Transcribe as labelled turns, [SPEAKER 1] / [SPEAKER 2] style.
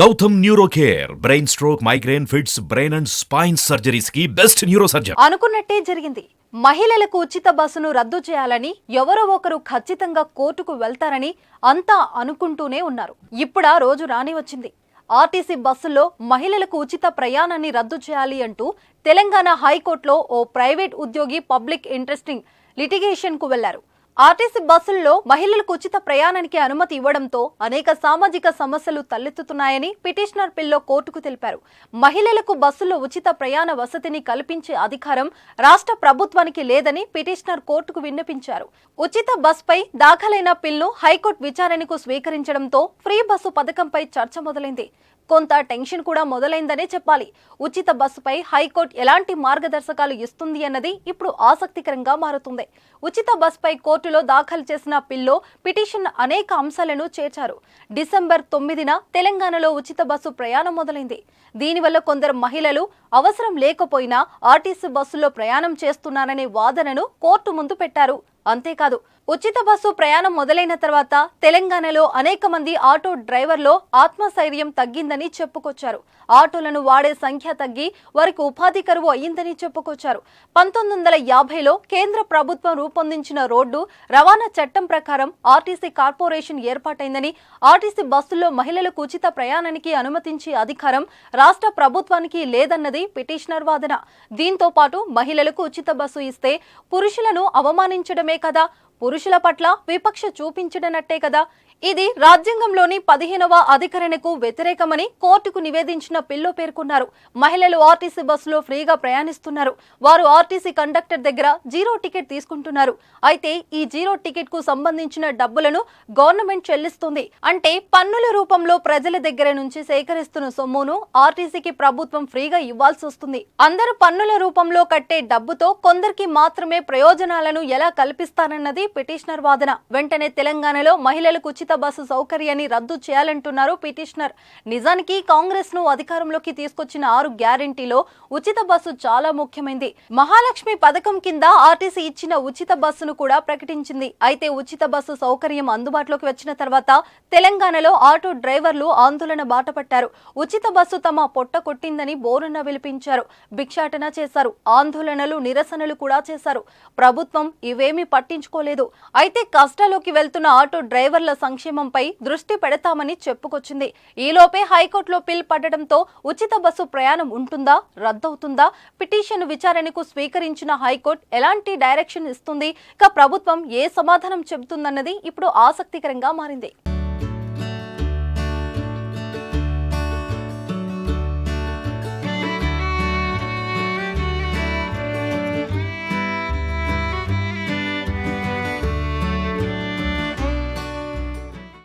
[SPEAKER 1] Gautam neuro care brain stroke migraine fits brain and spine సర్జరీస్కి best neuro surgeon
[SPEAKER 2] అనుకున్నట్టే జరిగింది. మహిళలకు ఉచిత బస్సును రద్దు చేయాలని ఎవరో ఒకరు ఖచ్చితంగా కోర్టుకు వెళ్తారని అంతా అనుకుంటూనే ఉన్నారు. ఇప్పుడా రోజు రాని వచ్చింది. ఆర్టీసీ బస్సుల్లో మహిళలకు ఉచిత ప్రయాణాన్ని రద్దు చేయాలి అంటూ తెలంగాణ హైకోర్టులో ఓ ప్రైవేట్ ఉద్యోగి పబ్లిక్ ఇంట్రెస్టింగ్ లిటిగేషన్కు వెళ్ళారు. ఆర్టీసీ బస్సుల్లో మహిళలకు ఉచిత ప్రయాణానికి అనుమతి ఇవ్వడంతో అనేక సామాజిక సమస్యలు తలెత్తుతున్నాయని పిటిషనర్ పిల్లో కోర్టుకు తెలిపారు. మహిళలకు బస్సుల్లో ఉచిత ప్రయాణ వసతిని కల్పించే అధికారం రాష్ట్ర ప్రభుత్వానికి లేదని పిటిషనర్ కోర్టుకు విన్నపించారు. ఉచిత బస్పై దాఖలైన పిల్ను హైకోర్టు విచారణకు స్వీకరించడంతో ఫ్రీ బస్సు పథకంపై చర్చ మొదలైంది. కొంత టెన్షన్ కూడా మొదలైందనే చెప్పాలి. ఉచిత బస్సుపై హైకోర్టు ఎలాంటి మార్గదర్శకాలు ఇస్తుంది అన్నది ఇప్పుడు ఆసక్తికరంగా మారుతుంది. ఉచిత బస్పై కోర్టులో దాఖలు చేసిన పిల్లో పిటిషన్ అనేక అంశాలను చేర్చారు. డిసెంబర్ తొమ్మిదిన తెలంగాణలో ఉచిత బస్సు ప్రయాణం మొదలైంది. దీనివల్ల కొందరు మహిళలు అవసరం లేకపోయినా ఆర్టీసీ బస్సులో ప్రయాణం చేస్తున్నారనే వాదనను కోర్టు ముందు పెట్టారు. అంతేకాదు ఉచిత బస్సు ప్రయాణం మొదలైన తర్వాత తెలంగాణలో అనేక మంది ఆటో డ్రైవర్లో ఆత్మస్థైర్యం తగ్గిందని చెప్పుకొచ్చారు. ఆటోలను వాడే సంఖ్య తగ్గి వారికి ఉపాధి కరువు అయ్యిందని చెప్పుకొచ్చారు. పంతొమ్మిది వందల యాభైలో కేంద్ర ప్రభుత్వం రూపొందించిన రోడ్డు రవాణా చట్టం ప్రకారం ఆర్టీసీ కార్పొరేషన్ ఏర్పాటైందని ఆర్టీసీ బస్సుల్లో మహిళలకు ఉచిత ప్రయాణానికి అనుమతించే అధికారం రాష్ట్ర ప్రభుత్వానికి లేదన్నది పిటిషనర్ వాదన. దీంతో పాటు మహిళలకు ఉచిత బస్సు ఇస్తే పురుషులను అవమానించడమే కదా పురుషుల పట్ల విపక్ష చూపించడనట్టే కదా ఇది రాజ్యాంగంలోని పదిహేనవ అధికరణకు వ్యతిరేకమని కోర్టుకు నివేదించిన పిల్లో పేర్కొన్నారు. మహిళలు ఆర్టీసీ బస్సులో ఫ్రీగా ప్రయాణిస్తున్నారు. వారు ఆర్టీసీ కండక్టర్ దగ్గర జీరో టికెట్ తీసుకుంటున్నారు. అయితే ఈ జీరో టికెట్కు సంబంధించిన డబ్బులను గవర్నమెంట్ చెల్లిస్తుంది. అంటే పన్నుల రూపంలో ప్రజల దగ్గర నుంచి సేకరిస్తున్న సొమ్మును ఆర్టీసీకి ప్రభుత్వం ఫ్రీగా ఇవ్వాల్సి వస్తుంది. అందరూ పన్నుల రూపంలో కట్టే డబ్బుతో కొందరికి మాత్రమే ప్రయోజనాలను ఎలా కల్పిస్తారన్నది పిటిషనర్ వాదన. వెంటనే తెలంగాణలో మహిళలకు ఉచిత బస్సు సౌకర్యాన్ని రద్దు చేయాలంటున్నారు పిటిషనర్. నిజానికి కాంగ్రెస్ను అధికారంలోకి తీసుకొచ్చిన ఆరు గ్యారంటీలో ఉచిత బస్సు చాలా ముఖ్యమైంది. మహాలక్ష్మి పథకం కింద ఆర్టీసీ ఇచ్చిన ఉచిత బస్సును కూడా ప్రకటించింది. అయితే ఉచిత బస్సు సౌకర్యం అందుబాటులోకి వచ్చిన తర్వాత తెలంగాణలో ఆటో డ్రైవర్లు ఆందోళన బాటపట్టారు. ఉచిత బస్సు తమ పొట్ట కొట్టిందని బోరున విలిపించారు. భిక్షాటన చేశారు. ఆందోళనలు నిరసనలు కూడా చేశారు. ప్రభుత్వం ఇవేమీ పట్టించుకోలేదు. అయితే కష్టాలోకి వెళ్తున్న ఆటో డ్రైవర్ల సంక్షేమంపై దృష్టి పెడతామని చెప్పుకొచ్చింది. ఈలోపే హైకోర్టులో పిల్ పడడంతో ఉచిత బస్సు ప్రయాణం ఉంటుందా రద్దవుతుందా? పిటిషన్ విచారణకు స్వీకరించిన హైకోర్టు ఎలాంటి డైరెక్షన్ ఇస్తుంది? ఇక ప్రభుత్వం ఏ సమాధానం చెబుతుందన్నది ఇప్పుడు ఆసక్తికరంగా మారింది.